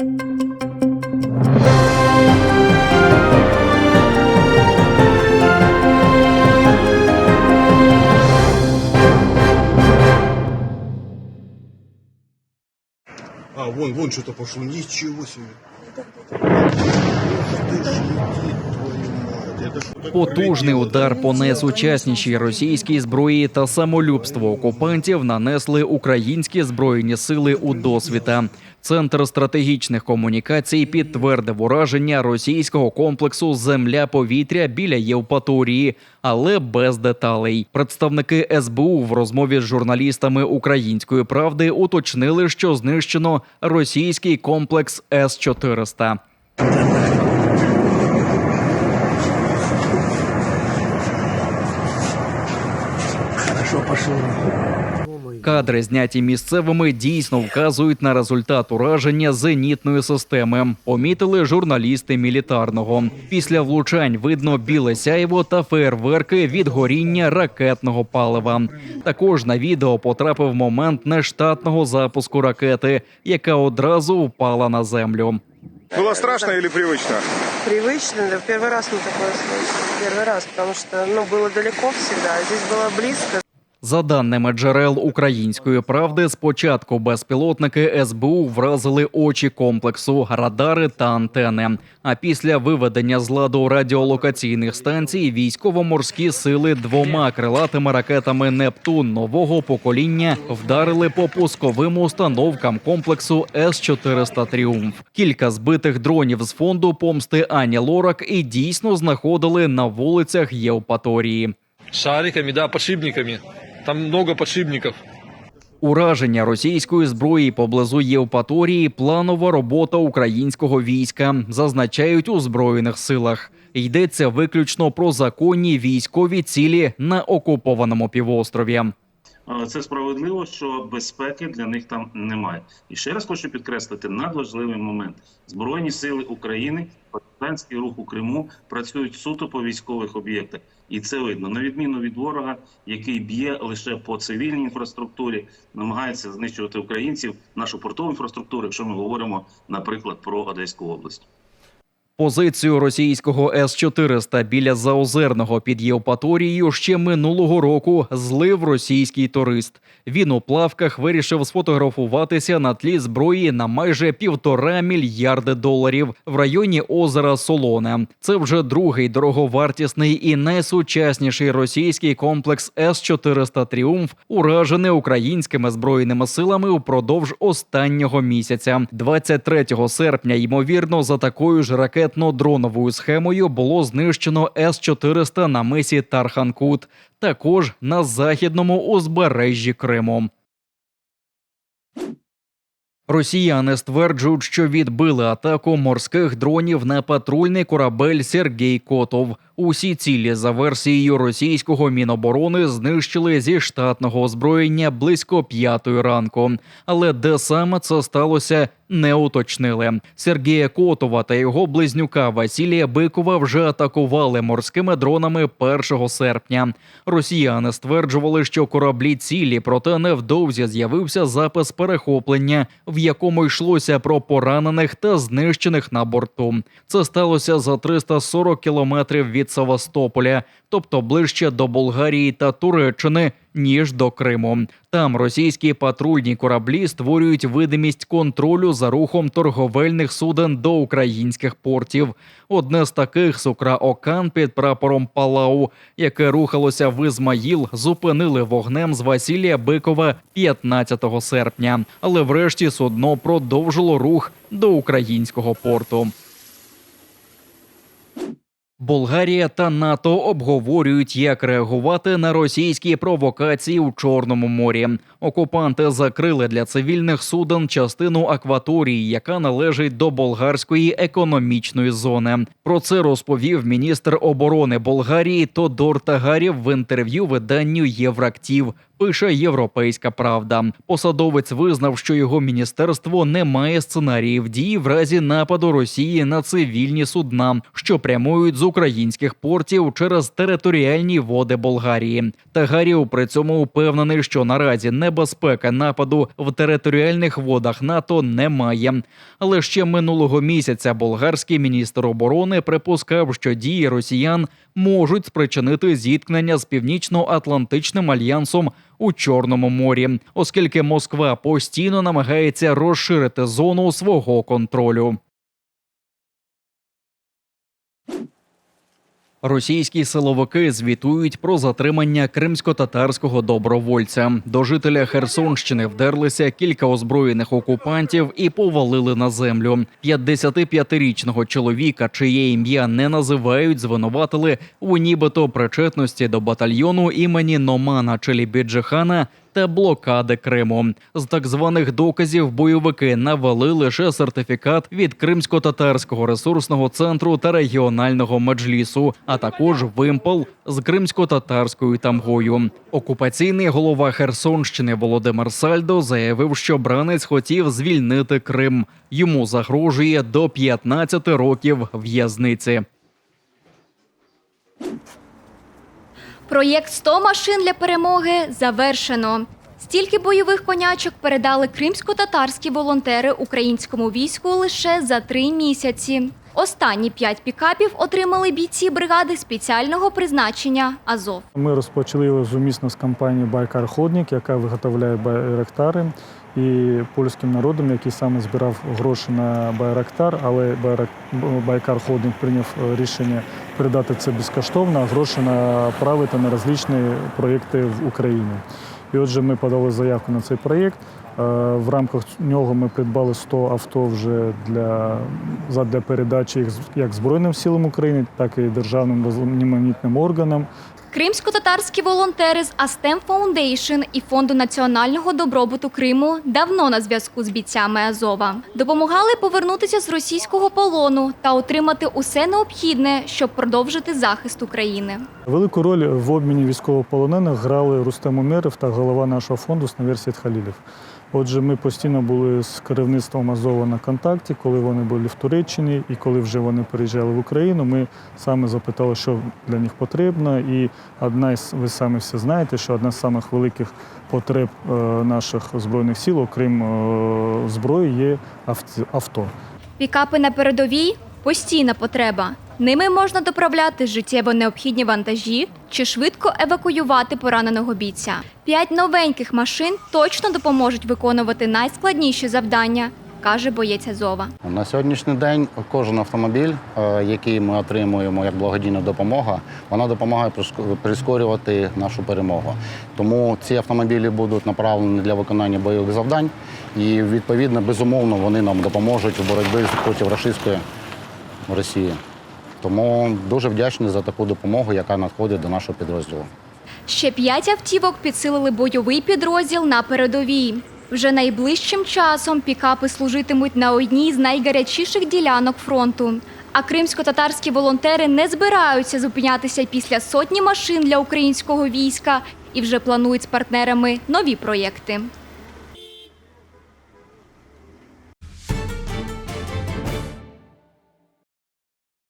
А, вон, вон что-то пошло. Ничего себе. Ах Потужний удар по найсучаснішій російській зброї та самолюбство окупантів нанесли українські збройні сили у досвіта. Центр стратегічних комунікацій підтвердив ураження російського комплексу Земля-повітря біля Євпаторії, але без деталей. Представники СБУ в розмові з журналістами Української правди уточнили, що знищено російський комплекс С 400 Кадри, зняті місцевими, дійсно вказують на результат ураження зенітної системи. Помітили журналісти мілітарного. Після влучань видно біле сяйво та фейерверки від горіння ракетного палива. Також на відео потрапив момент нештатного запуску ракети, яка одразу впала на землю. Было страшно или привычно? Привычно, да, первый раз мы такое слышим. Первый раз, потому что, ну, было далеко всегда, а здесь было близко. За даними джерел української правди, спочатку безпілотники СБУ вразили очі комплексу, радари та антени. А після виведення з ладу радіолокаційних станцій військово-морські сили двома крилатими ракетами Нептун нового покоління вдарили по пусковим установкам комплексу С 400 Тріумф. Кілька збитих дронів з фонду помсти Ані Лорак і дійсно знаходили на вулицях Євпаторії. Шариками, да, подшипниками. Там много подшипников. Ураження російської зброї поблизу Євпаторії планова робота українського війська, зазначають у збройних силах. Йдеться виключно про законні військові цілі на окупованому півострові. Це справедливо, що безпеки для них там немає. І ще раз хочу підкреслити надважливий момент: збройні сили України, партизанський рух у Криму працюють суто по військових об'єктах, і це видно на відміну від ворога, який б'є лише по цивільній інфраструктурі, намагається знищувати українців, нашу портову інфраструктуру, якщо ми говоримо, наприклад, про Одеську область. Позицію російського С-400 біля Заозерного під Євпаторією ще минулого року злив російський турист. Він у плавках вирішив сфотографуватися на тлі зброї на майже півтора мільярди доларів в районі озера Солоне. Це вже другий дороговартісний і найсучасніший російський комплекс С-400 Тріумф, уражений українськими збройними силами упродовж останнього місяця. 23 серпня, ймовірно, за такою ж ракетно-дроновою схемою було знищено С-400 на мисі Тарханкут, також на західному узбережжі Криму. Росіяни стверджують, що відбили атаку морських дронів на патрульний корабель Сергій Котов. Усі цілі за версією російського міноборони знищили зі штатного озброєння близько п'ятої ранку. Але де саме це сталося, не уточнили. Сергія Котова та його близнюка Василія Бикова вже атакували морськими дронами 1 серпня. Росіяни стверджували, що кораблі цілі, проте невдовзі з'явився запис перехоплення, в якому йшлося про поранених та знищених на борту. Це сталося за 340 кілометрів від Севастополя, тобто ближче до Болгарії та Туреччини. Ніж до Криму там російські патрульні кораблі створюють видимість контролю за рухом торговельних суден до українських портів. Одне з таких сукра Окан під прапором Палау, яке рухалося в Ізмаїл, зупинили вогнем з Василія Бикова 15 серпня. Але врешті судно продовжило рух до українського порту. Болгарія та НАТО обговорюють, як реагувати на російські провокації у Чорному морі. Окупанти закрили для цивільних суден частину акваторії, яка належить до болгарської економічної зони. Про це розповів міністр оборони Болгарії Тодор Тагарів в інтерв'ю виданню Єврактів. Пише Європейська Правда. Посадовець визнав, що його міністерство не має сценаріїв дії в разі нападу Росії на цивільні судна, що прямують з українських портів через територіальні води Болгарії. Тагарів при цьому упевнений, що наразі небезпека нападу в територіальних водах НАТО немає. Але ще минулого місяця болгарський міністр оборони припускав, що дії росіян можуть спричинити зіткнення з північно-атлантичним альянсом у Чорному морі, оскільки Москва постійно намагається розширити зону свого контролю. Російські силовики звітують про затримання кримсько-татарського добровольця. До жителя Херсонщини вдерлися кілька озброєних окупантів і повалили на землю. 55-річного чоловіка, чиє ім'я не називають, звинуватили у нібито причетності до батальйону імені Номана Челібіджихана та блокади Криму. З так званих доказів бойовики навели лише сертифікат від Кримсько-татарського ресурсного центру та регіонального меджлісу, а також вимпел з кримсько-татарською тамгою. Окупаційний голова Херсонщини Володимир Сальдо заявив, що бранець хотів звільнити Крим. Йому загрожує до 15 років в'язниці. Проєкт «100 машин для перемоги завершено. Стільки бойових конячок передали кримсько-татарські волонтери українському війську лише за три місяці. Останні п'ять пікапів отримали бійці бригади спеціального призначення Азов. Ми розпочали його сумісно з компанією Байкар Ходник, яка виготовляє байрактари, і польським народом, який саме збирав гроші на байрактар, але Байкар Ходник прийняв е, рішення передати це безкоштовно, а гроші направити на различні проєкти в Україні. І отже, ми подали заявку на цей проєкт. Е, В рамках нього ми придбали 100 авто вже для, задля передачі їх як Збройним силам України, так і державним різноманітним органам. Кримсько-татарські волонтери з Астем Foundation і Фонду національного добробуту Криму давно на зв'язку з бійцями Азова. Допомагали повернутися з російського полону та отримати усе необхідне, щоб продовжити захист України. Велику роль в обміні військовополонених грали Рустем Умєров та голова нашого фонду Снаверсіт Халілів. Отже, ми постійно були з керівництвом Азова на контакті, коли вони були в Туреччині і коли вже вони переїжджали в Україну. Ми саме запитали, що для них потрібно. І одна із ви самі все знаєте, що одна з самих великих потреб е, наших збройних сил, окрім е, зброї, є авт- авто. Пікапи на передовій постійна потреба. Ними можна доправляти життєво необхідні вантажі чи швидко евакуювати пораненого бійця. П'ять новеньких машин точно допоможуть виконувати найскладніші завдання, каже боєць Азова. На сьогоднішній день кожен автомобіль, е, який ми отримуємо як благодійна допомога, вона допомагає приск- прискорювати нашу перемогу. Тому ці автомобілі будуть направлені для виконання бойових завдань, і відповідно, безумовно, вони нам допоможуть у боротьбі проти рашистської Росії. Тому дуже вдячний за таку допомогу, яка надходить до нашого підрозділу. Ще п'ять автівок підсилили бойовий підрозділ на передовій. Вже найближчим часом пікапи служитимуть на одній з найгарячіших ділянок фронту. А кримсько-татарські волонтери не збираються зупинятися після сотні машин для українського війська і вже планують з партнерами нові проєкти.